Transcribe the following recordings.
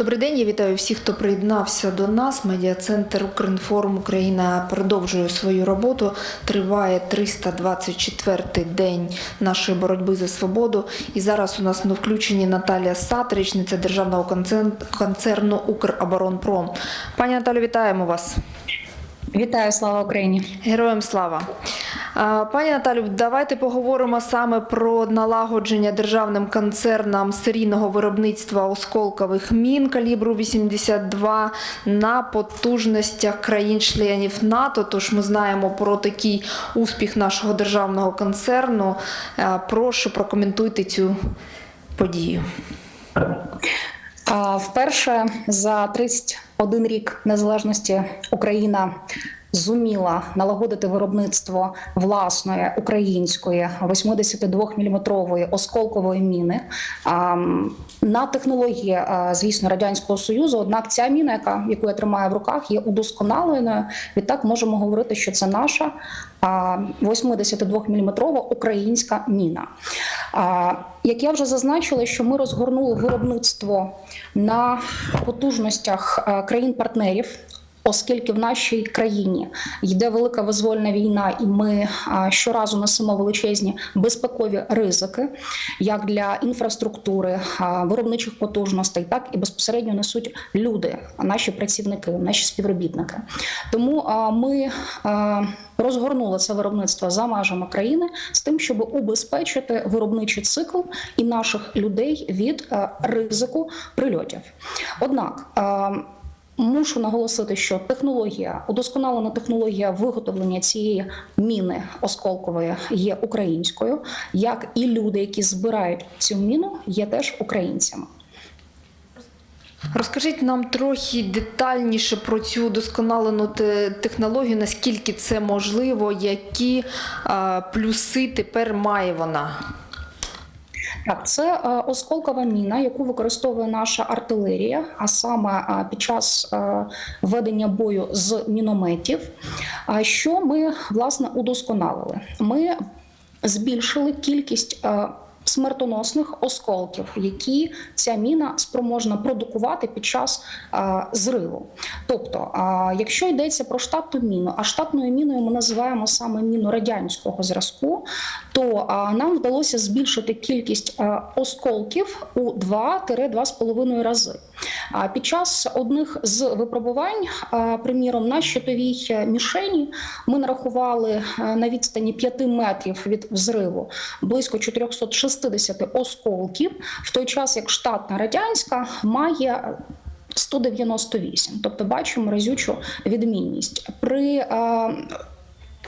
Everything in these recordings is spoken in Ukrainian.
Добрий день, я вітаю всіх, хто приєднався до нас. Медіа-центр Укрінформ Україна продовжує свою роботу. Триває 324-й день нашої боротьби за свободу. І зараз у нас на включенні Наталія Сат, речниця державного концерн- концерну Укроборонпром. Пані Наталю, вітаємо вас. Вітаю, слава Україні! Героям слава. Пані Наталю, давайте поговоримо саме про налагодження державним концерном серійного виробництва осколкових мін калібру 82 на потужностях країн-членів НАТО. Тож ми знаємо про такий успіх нашого державного концерну. Прошу прокоментуйте цю подію. Вперше за 31 рік незалежності Україна зуміла налагодити виробництво власної української 82-мм осколкової міни на технології, звісно, радянського союзу. Однак ця міна, яка яку я тримаю в руках, є удосконаленою. Відтак можемо говорити, що це наша а, 82-мм українська міна. Як я вже зазначила, що ми розгорнули виробництво на потужностях е, країн-партнерів. Оскільки в нашій країні йде велика визвольна війна, і ми щоразу несемо величезні безпекові ризики, як для інфраструктури, виробничих потужностей, так і безпосередньо несуть люди, наші працівники, наші співробітники. Тому ми розгорнули це виробництво за межами країни з тим, щоб убезпечити виробничий цикл і наших людей від е, ризику прильотів. Однак е, Мушу наголосити, що технологія, удосконалена технологія виготовлення цієї міни осколкової є українською, як і люди, які збирають цю міну, є теж українцями. Розкажіть нам трохи детальніше про цю досконалену технологію, наскільки це можливо, які плюси тепер має вона. Так, це е, осколкова міна, яку використовує наша артилерія, а саме е, під час е, ведення бою з мінометів. Що ми власне удосконалили? Ми збільшили кількість. Смертоносних осколків, які ця міна спроможна продукувати під час а, зриву. Тобто, а, якщо йдеться про штатну міну, а штатною міною ми називаємо саме міну радянського зразку, то а, нам вдалося збільшити кількість а, осколків у 2-2,5 рази. А під час одних з випробувань, приміром, на щитовій мішені ми нарахували на відстані 5 метрів від взриву близько 460 осколків, в той час як штатна радянська має 198. Тобто бачимо разючу відмінність. При е,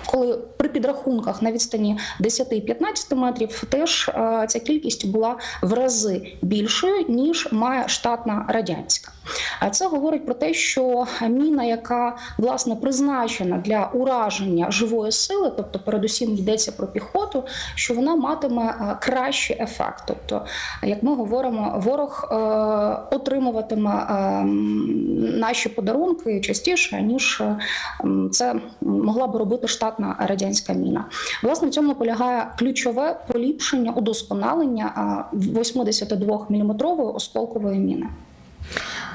коли при підрахунках на відстані 10-15 метрів теж е, ця кількість була в рази більшою ніж має штатна радянська. А це говорить про те, що міна, яка власне призначена для ураження живої сили, тобто передусім йдеться про піхоту, що вона матиме е, кращий ефект. Тобто, як ми говоримо, ворог е, отримуватиме наші подарунки частіше ніж це могла б робити штатна радянська міна. Власне, в цьому полягає ключове поліпшення, удосконалення 82-мм осколкової міни.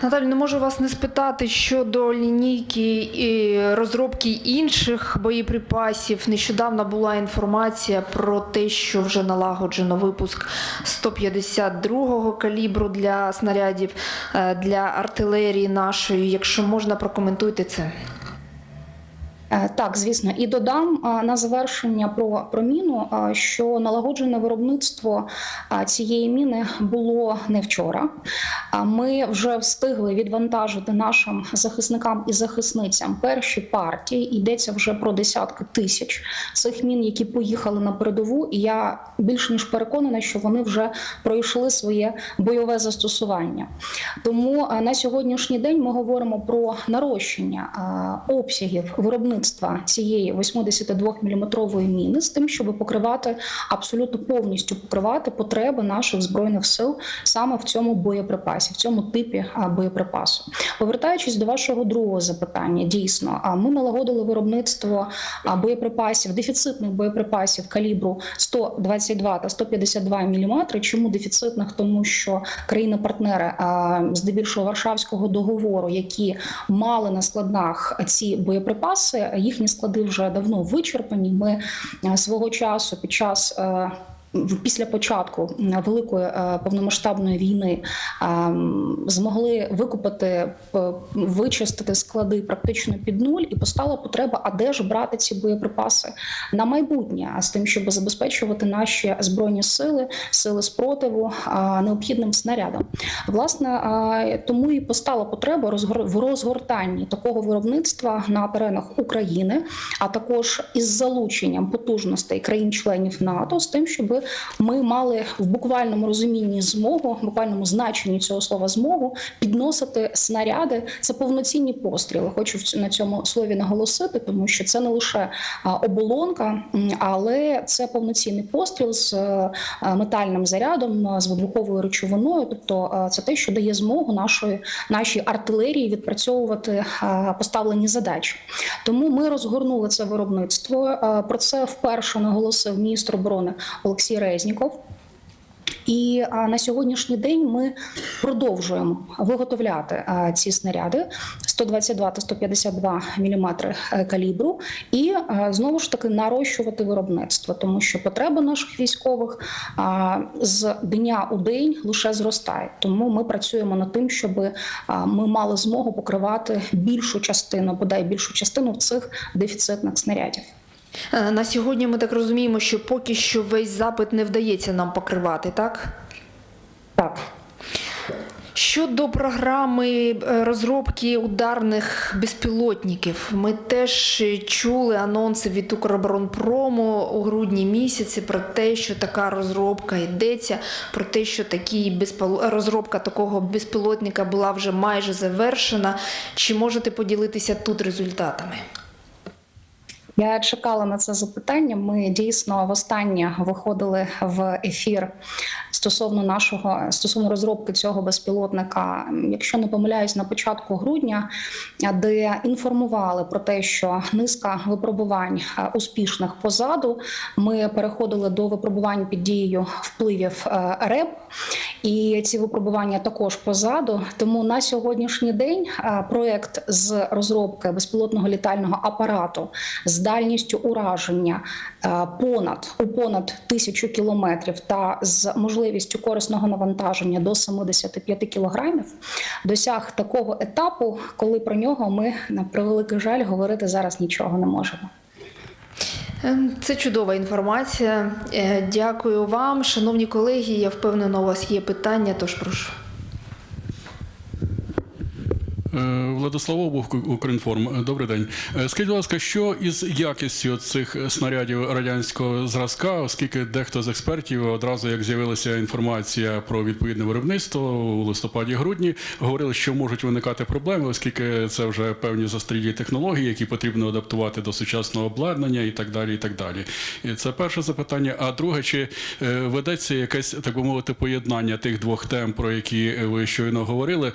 Наталю, не можу вас не спитати щодо лінійки і розробки інших боєприпасів. Нещодавно була інформація про те, що вже налагоджено випуск 152-го калібру для снарядів е, для артилерії нашої. Якщо можна, прокоментуйте це. Е, Так, звісно, і додам на завершення про, про міну, що налагоджене виробництво цієї міни було не вчора. Ми вже встигли відвантажити нашим захисникам і захисницям перші партії. Йдеться вже про десятки тисяч цих мін, які поїхали на передову. І я більш ніж переконана, що вони вже пройшли своє бойове застосування. Тому на сьогоднішній день ми говоримо про нарощення обсягів виробництва виробництва цієї 82-мм міни з тим, щоб покривати абсолютно повністю покривати потреби наших збройних сил саме в цьому боєприпасі, в цьому типі боєприпасу. Повертаючись до вашого другого запитання, дійсно, ми налагодили виробництво боєприпасів, дефіцитних боєприпасів калібру 122 та 152 мм. Чому дефіцитних? Тому що країни-партнери, здебільшого Варшавського договору, які мали на складах ці боєприпаси, їхні склади вже давно вичерпані. Ми е, свого часу під час е, після початку великої е, повномасштабної війни е, змогли викупити, вичистити склади практично під нуль, і постала потреба, а де ж брати ці боєприпаси на майбутнє, а з тим, щоб забезпечувати наші збройні сили, сили спротиву е, необхідним снарядом. Власне, е, тому і постала потреба в розгортанні такого виробництва на теренах України, а також із залученням потужностей країн-членів НАТО, з тим, щоб ми мали в буквальному розумінні змогу, в буквальному значенні цього слова змогу підносити снаряди. Це повноцінні постріли. Хочу на цьому слові наголосити, тому що це не лише оболонка, але це повноцінний постріл з е, е, метальним зарядом, е, з вибуховою речовиною. Тобто, це те, що дає змогу нашої нашій артилерії відпрацьовувати поставлені задачі. Тому ми розгорнули це виробництво. Про це вперше наголосив міністр оборони Олексій Резніков. І на сьогоднішній день ми продовжуємо виготовляти ці снаряди 122 та 152 мм калібру, і знову ж таки нарощувати виробництво, тому що потреба наших військових з дня у день лише зростає. Тому ми працюємо над тим, щоб ми мали змогу покривати більшу частину, бодай більшу частину цих дефіцитних снарядів. Е, На сьогодні ми так розуміємо, що поки що весь запит не вдається нам покривати, так? Так. Щодо програми е, розробки ударних безпілотників, ми теж чули анонси від Укроборонпрому у грудні місяці про те, що така розробка йдеться, про те, що такі безпіл- розробка такого безпілотника була вже майже завершена. Чи можете поділитися тут результатами? Я чекала на це запитання. Ми дійсно востаннє виходили в ефір стосовно нашого стосовно розробки цього безпілотника. Якщо не помиляюсь, на початку грудня, де інформували про те, що низка випробувань успішних позаду. Ми переходили до випробувань під дією впливів е, РЕБ, і ці випробування також позаду. Тому на сьогоднішній день проект з розробки безпілотного літального апарату з дальністю ураження понад у понад тисячу кілометрів та з можливістю корисного навантаження до 75 кілограмів досяг такого етапу, коли про нього ми на превеликий жаль говорити зараз нічого не можемо. Ем, Це чудова інформація. Е, Дякую вам, шановні колеги. Я впевнена, у вас є питання, тож прошу. Е, Владислав Обух, Укрінформ. Добрий день. Е, Скажіть, будь ласка, що із якістю цих снарядів радянського зразка, оскільки дехто з експертів одразу, як з'явилася інформація про відповідне виробництво у листопаді-грудні, говорили, що можуть виникати проблеми, оскільки це вже певні застрілі технології, які потрібно адаптувати до сучасного обладнання і так далі. І так далі. І це перше запитання. А друге, чи е, ведеться якесь так би мовити поєднання тих двох тем, про які ви щойно говорили,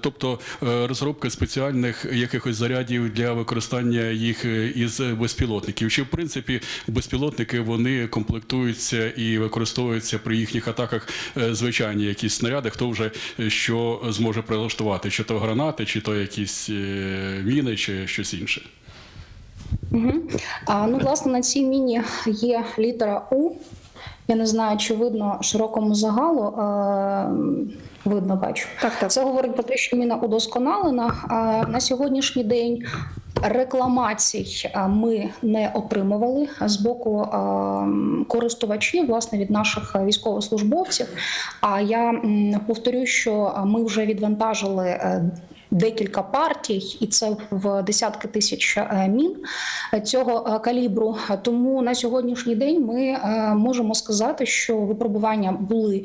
тобто е, розробка спеціальних якихось зарядів для використання їх е, із безпілотників. Чи в принципі безпілотники вони комплектуються і використовуються при їхніх атаках е, звичайні якісь снаряди? Хто вже е, що зможе прилаштувати? Чи то гранати, чи то якісь міни, чи щось інше? Угу. А, ну, власне, на цій міні є літера У. Я не знаю, чи видно широкому загалу. Е, видно, бачу. Так, так. Це говорить про те, що міна удосконалена. А на сьогоднішній день рекламацій ми не отримували з боку користувачів, власне, від наших військовослужбовців. А я повторю, що ми вже відвантажили. Декілька партій, і це в десятки тисяч е, мін цього е, калібру. Тому на сьогоднішній день ми е, можемо сказати, що випробування були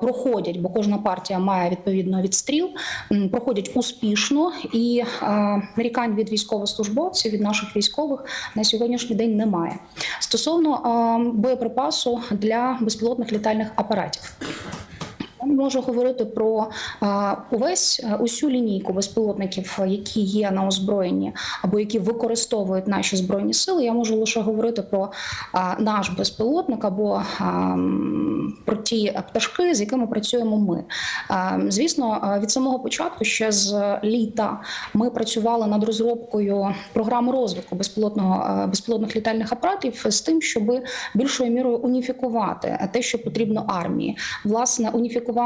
проходять, бо кожна партія має відповідно відстріл, проходять успішно, і нарікань від військовослужбовців від наших військових на сьогоднішній день немає. Стосовно боєприпасу для безпілотних літальних апаратів. Можу говорити про увесь усю лінійку безпілотників, які є на озброєнні або які використовують наші збройні сили. Я можу лише говорити про наш безпілотник або про ті пташки, з якими працюємо ми. Звісно, від самого початку, ще з літа, ми працювали над розробкою програми розвитку безпілотного безпілотних літальних апаратів з тим, щоб більшою мірою уніфікувати те, що потрібно армії, власне, уніфікувати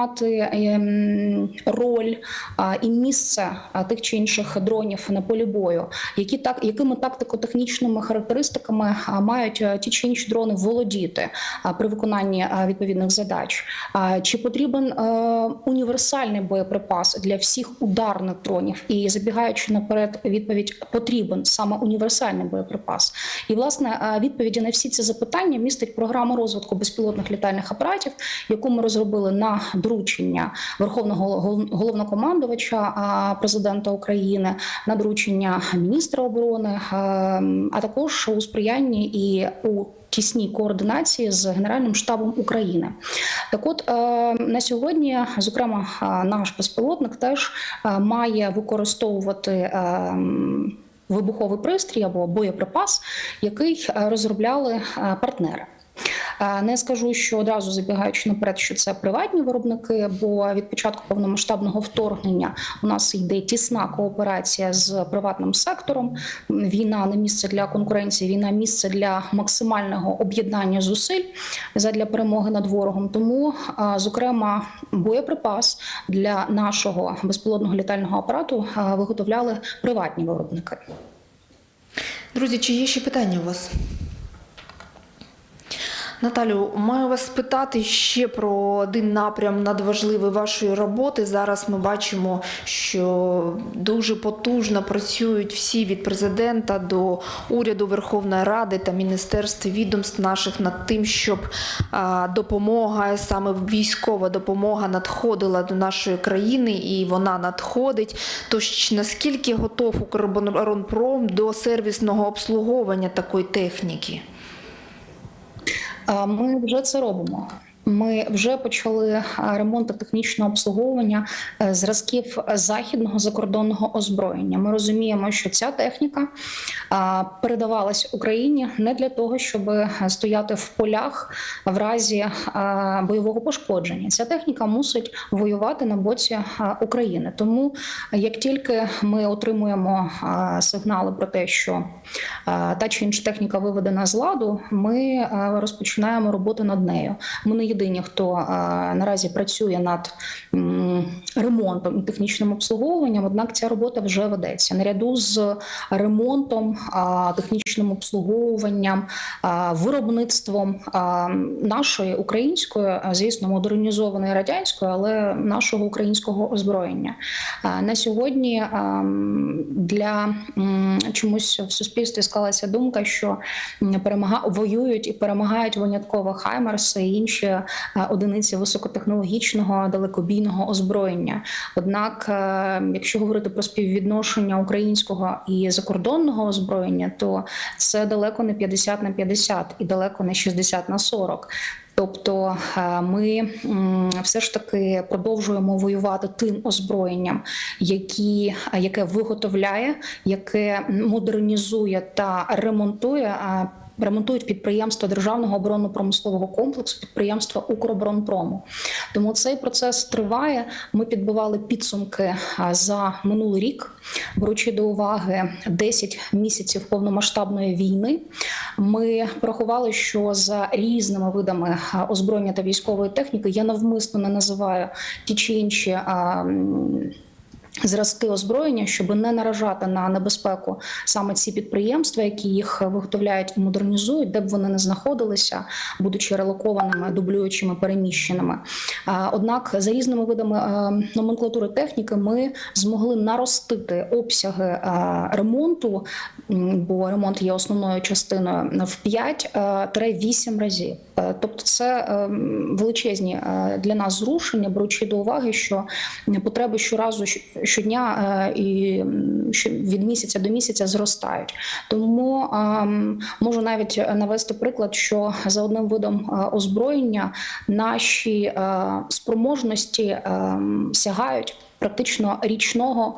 ем, роль і місце тих чи інших дронів на полі бою, які так якими тактико-технічними характеристиками мають ті чи інші дрони володіти при виконанні відповідних задач. Чи потрібен е, універсальний боєприпас для всіх ударних дронів? І забігаючи наперед, відповідь потрібен саме універсальний боєприпас. І власне е, відповіді на всі ці запитання містить програма розвитку безпілотних літальних апаратів, яку ми розробили на доручення Верховного головнокомандувача президента України, на доручення міністра оборони, а також у сприянні і у тісній координації з Генеральним штабом України. Так, от е, на сьогодні, зокрема, е, наш безпілотник теж е, має використовувати. Вибуховий пристрій або боєприпас, який розробляли партнери. Не скажу, що одразу забігаючи наперед, що це приватні виробники, бо від початку повномасштабного вторгнення у нас йде тісна кооперація з приватним сектором. Війна не місце для конкуренції, війна місце для максимального об'єднання зусиль задля перемоги над ворогом. Тому, зокрема, боєприпас для нашого безпілотного літального апарату виготовляли приватні виробники. Друзі, чи є ще питання у вас? Наталю, маю вас спитати ще про один напрям надважливий вашої роботи. Зараз ми бачимо, що дуже потужно працюють всі від президента до уряду Верховної Ради та міністерств відомств наших над тим, щоб допомога, саме військова допомога, надходила до нашої країни, і вона надходить. Тож наскільки готов Укроборонпром до сервісного обслуговування такої техніки? А Ми вже це робимо. Ми вже почали ремонт та технічне обслуговування е, зразків західного закордонного озброєння. Ми розуміємо, що ця техніка передавалась Україні не для того, щоб стояти в полях в разі бойового пошкодження. Ця техніка мусить воювати на боці України. Тому як тільки ми отримуємо сигнали про те, що та чи інша техніка виведена з ладу, ми розпочинаємо роботу над нею. Ми не єдині, хто наразі працює над ремонтом і технічним обслуговуванням. Однак ця робота вже ведеться наряду з ремонтом, технічним обслуговуванням, виробництвом нашої української, звісно, модернізованої радянської, але нашого українського озброєння. На сьогодні для чомусь в суспільстві склалася думка, що перемага воюють і перемагають винятково Хаймерси і інші одиниці високотехнологічного далекобійного озброєння. Однак, е, якщо говорити про співвідношення українського і закордонного озброєння, то це далеко не 50 на 50 і далеко не 60 на 40. Тобто е, ми все ж таки продовжуємо воювати тим озброєнням, які, е, яке виготовляє, яке модернізує та ремонтує. Ремонтують підприємства державного оборонно-промислового комплексу, підприємства Укроборонпрому. Тому цей процес триває. Ми підбивали підсумки за минулий рік, беручи до уваги 10 місяців повномасштабної війни. Ми порахували, що за різними видами озброєння та військової техніки я навмисно не називаю ті чи інші. Зразки озброєння, щоб не наражати на небезпеку саме ці підприємства, які їх виготовляють і модернізують, де б вони не знаходилися, будучи релокованими, дублюючими, переміщеними. Однак за різними видами е, номенклатури техніки ми змогли наростити обсяги е, ремонту, бо ремонт є основною частиною в 5-8 разів. Е, Тобто, це величезні для нас зрушення, беручи до уваги, що потреби щоразу щодня е, і від місяця до місяця зростають. Тому ем, можу навіть навести приклад, що за одним видом е, озброєння наші е, спроможності сягають. Практично річного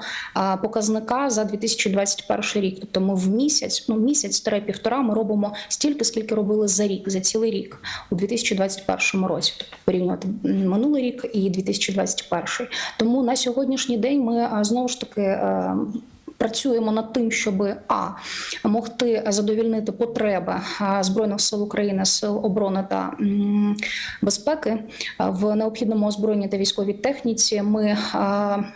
показника за 2021 рік. Тобто ми в місяць, ну місяць три-півтора, ми робимо стільки, скільки робили за рік, за цілий рік у 2021 році. Тобто порівнювати минулий рік і 2021. Тому на сьогоднішній день ми знову ж таки. Працюємо над тим, щоб а могти задовільнити потреби збройних сил України, сил оборони та безпеки в необхідному озброєнні та військовій техніці. Ми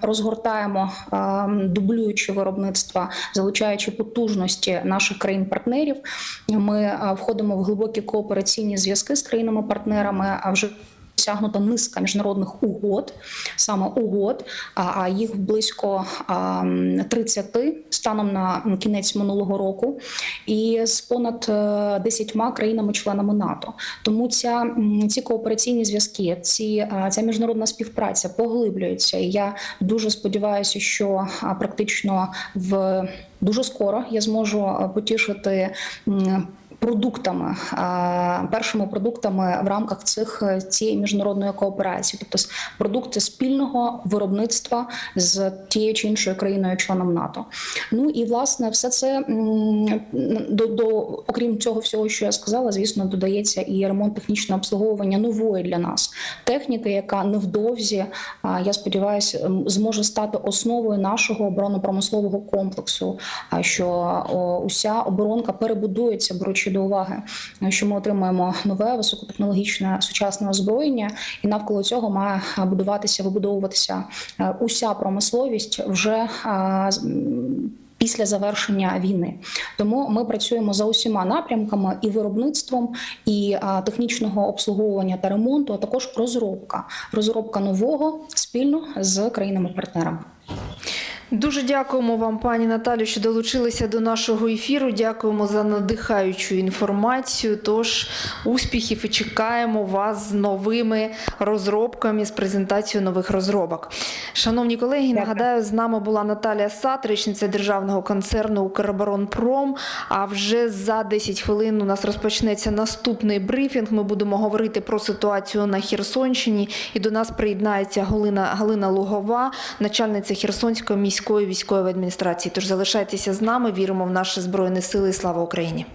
розгортаємо а, дублюючи виробництва, залучаючи потужності наших країн-партнерів. Ми входимо в глибокі коопераційні зв'язки з країнами-партнерами. А вже Досягнута низка міжнародних угод, саме угод, а їх близько а, 30 станом на кінець минулого року, і з понад е, 10 країнами-членами НАТО. Тому ця ці коопераційні зв'язки, ці ця міжнародна співпраця поглиблюється. І я дуже сподіваюся, що практично в дуже скоро я зможу потішити. Продуктами першими продуктами в рамках цих е, цієї міжнародної кооперації, тобто продукти спільного виробництва з тією чи іншою країною членом НАТО. Ну і власне все це до, до окрім цього всього, що я сказала, звісно, додається і ремонт технічне обслуговування нової для нас техніки, яка невдовзі, я сподіваюся, зможе стати основою нашого оборонно-промислового комплексу. Що уся оборонка перебудується, беручи до уваги, е, що ми отримаємо нове високотехнологічне сучасне озброєння, і навколо цього має будуватися, вибудовуватися е, уся промисловість вже. з- Після завершення війни, тому ми працюємо за усіма напрямками і виробництвом, і а, технічного обслуговування та ремонту, а також розробка, розробка нового спільно з країнами-партнерами. Дуже дякуємо вам, пані Наталю, що долучилися до нашого ефіру. Дякуємо за надихаючу інформацію. Тож успіхів і чекаємо вас з новими розробками, з презентацією нових розробок. Шановні колеги, Дякую. нагадаю, з нами була Наталія Сат, речниця державного концерну Укроборонпром. А вже за 10 хвилин у нас розпочнеться наступний брифінг. Ми будемо говорити про ситуацію на Херсонщині. І до нас приєднається Галина, Галина Лугова, начальниця Херсонської міської військової адміністрації. Тож залишайтеся з нами, віримо в наші збройні сили. і Слава Україні!